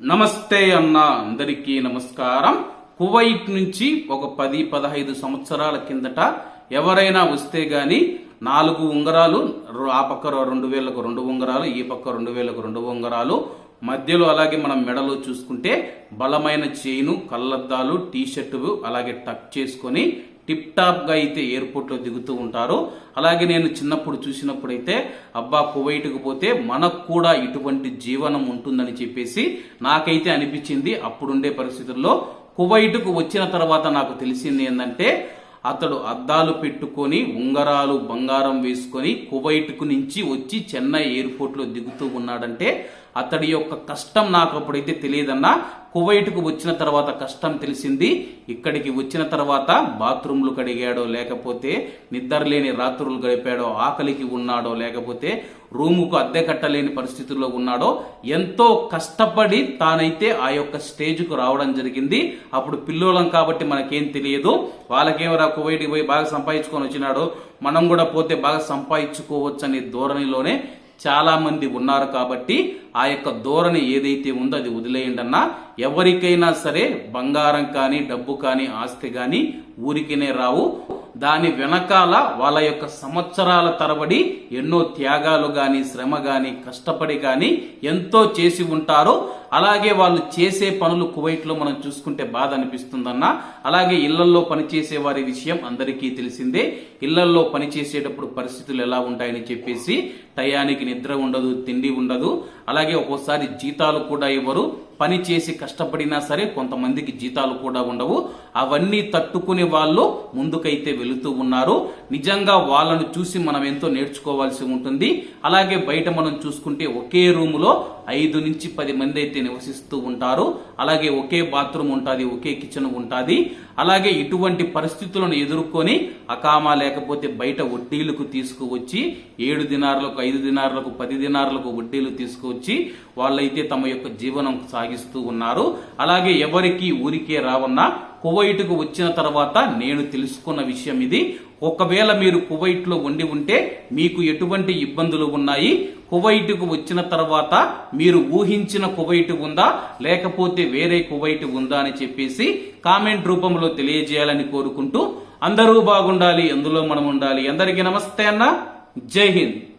నమస్తే అన్న అందరికీ నమస్కారం. కువైట్ నుంచి ఒక పది పదహైదు సంవత్సరాల కిందట ఎవరైనా వస్తే గాని నాలుగు ఉంగరాలు ఆ పక్క రెండు వేలకు రెండు ఉంగరాలు ఈ పక్క రెండు వేలకు రెండు ఉంగరాలు మధ్యలో అలాగే మనం మెడలో చూసుకుంటే బలమైన చైను కళ్ళద్దాలు టీ షర్టు అలాగే టక్ చేసుకొని టిప్ టాప్గా అయితే ఎయిర్పోర్ట్లో దిగుతూ ఉంటారు. అలాగే నేను చిన్నప్పుడు చూసినప్పుడైతే అబ్బా కువైట్కి పోతే మనకు కూడా ఇటువంటి జీవనం ఉంటుందని చెప్పేసి నాకైతే అనిపించింది. అప్పుడుండే పరిస్థితుల్లో కువైట్కు వచ్చిన తర్వాత నాకు తెలిసింది ఏంటంటే అతడు అద్దాలు పెట్టుకొని ఉంగరాలు బంగారం వేసుకొని కువైట్కు నుంచి వచ్చి చెన్నై ఎయిర్పోర్ట్లో దిగుతూ ఉన్నాడంటే అతడి యొక్క కష్టం నాకు అప్పుడైతే తెలియదన్నా కువైట్కు వచ్చిన తర్వాత కష్టం తెలిసింది. ఇక్కడికి వచ్చిన తర్వాత బాత్రూంలు కడిగాడో లేకపోతే నిద్రలేని రాత్రులు గడిపాడో ఆకలికి ఉన్నాడో లేకపోతే రూముకు అద్దె కట్టలేని పరిస్థితుల్లో ఉన్నాడో ఎంతో కష్టపడి తానైతే ఆ యొక్క స్టేజ్కు రావడం జరిగింది. అప్పుడు పిల్లోలం కాబట్టి మనకేం తెలియదు. వాళ్ళకేమరా కువైట్కి పోయి బాగా సంపాదించుకొని వచ్చినాడు? మనం కూడా పోతే బాగా సంపాదించుకోవచ్చు అనే ధోరణిలోనే చాలామంది ఉన్నారు కాబట్టి ఆ యొక్క ధోరణి ఏదైతే ఉందో అది వదిలేయండి అన్న ఎవరికైనా సరే బంగారం కానీ డబ్బు కానీ ఆస్తి కానీ ఊరికినే రావు. దాని వెనకాల వాళ్ళ యొక్క సంవత్సరాల తరబడి ఎన్నో త్యాగాలు గాని శ్రమ గాని కష్టపడి గాని ఎంతో చేసి ఉంటారు. అలాగే వాళ్ళు చేసే పనులు కువైట్లో మనం చూసుకుంటే బాధ అనిపిస్తుందన్న అలాగే ఇళ్ళలో పనిచేసే వారి విషయం అందరికీ తెలిసిందే. ఇళ్ళలో పనిచేసేటప్పుడు పరిస్థితులు ఎలా ఉంటాయని చెప్పేసి టయానికి నిద్ర ఉండదు తిండి ఉండదు. అలాగే ఒక్కోసారి జీతాలు కూడా ఇవ్వరు. పని చేసి కష్టపడినా సరే కొంతమందికి జీతాలు కూడా ఉండవు. అవన్నీ తట్టుకునే వాళ్ళు ముందుకైతే వెళుతూ ఉన్నారు. నిజంగా వాళ్ళను చూసి మనం ఎంతో నేర్చుకోవాల్సి ఉంటుంది. అలాగే బయట మనం చూసుకుంటే ఒకే రూములో ఐదు నుంచి పది మంది అయితే నివసిస్తూ ఉంటారు. అలాగే ఒకే బాత్రూమ్ ఉంటుంది ఒకే కిచెన్ ఉంటుంది. అలాగే ఇటువంటి పరిస్థితులను ఎదుర్కొని అకామా లేకపోతే బయట వడ్డీలకు తీసుకువచ్చి ఏడు దినారులకు ఐదు దినారులకు పది దినారులకు వడ్డీలు తీసుకువచ్చి వాళ్ళైతే తమ యొక్క జీవనం సాగిస్తూ ఉన్నారు. అలాగే ఎవరికి ఊరికే రావన్నా కువైట్కు వచ్చిన తర్వాత నేను తెలుసుకున్న విషయం ఇది. ఒకవేళ మీరు కువైట్లో ఉండి ఉంటే మీకు ఎటువంటి ఇబ్బందులు ఉన్నాయి? కువైట్కు వచ్చిన తర్వాత మీరు ఊహించిన కువైట్ ఉందా? లేకపోతే వేరే కువైట్ ఉందా అని చెప్పేసి కామెంట్ రూపంలో తెలియజేయాలని కోరుకుంటూ అందరూ బాగుండాలి అందులో మనం ఉండాలి. అందరికీ నమస్తే అన్న. జై హింద్.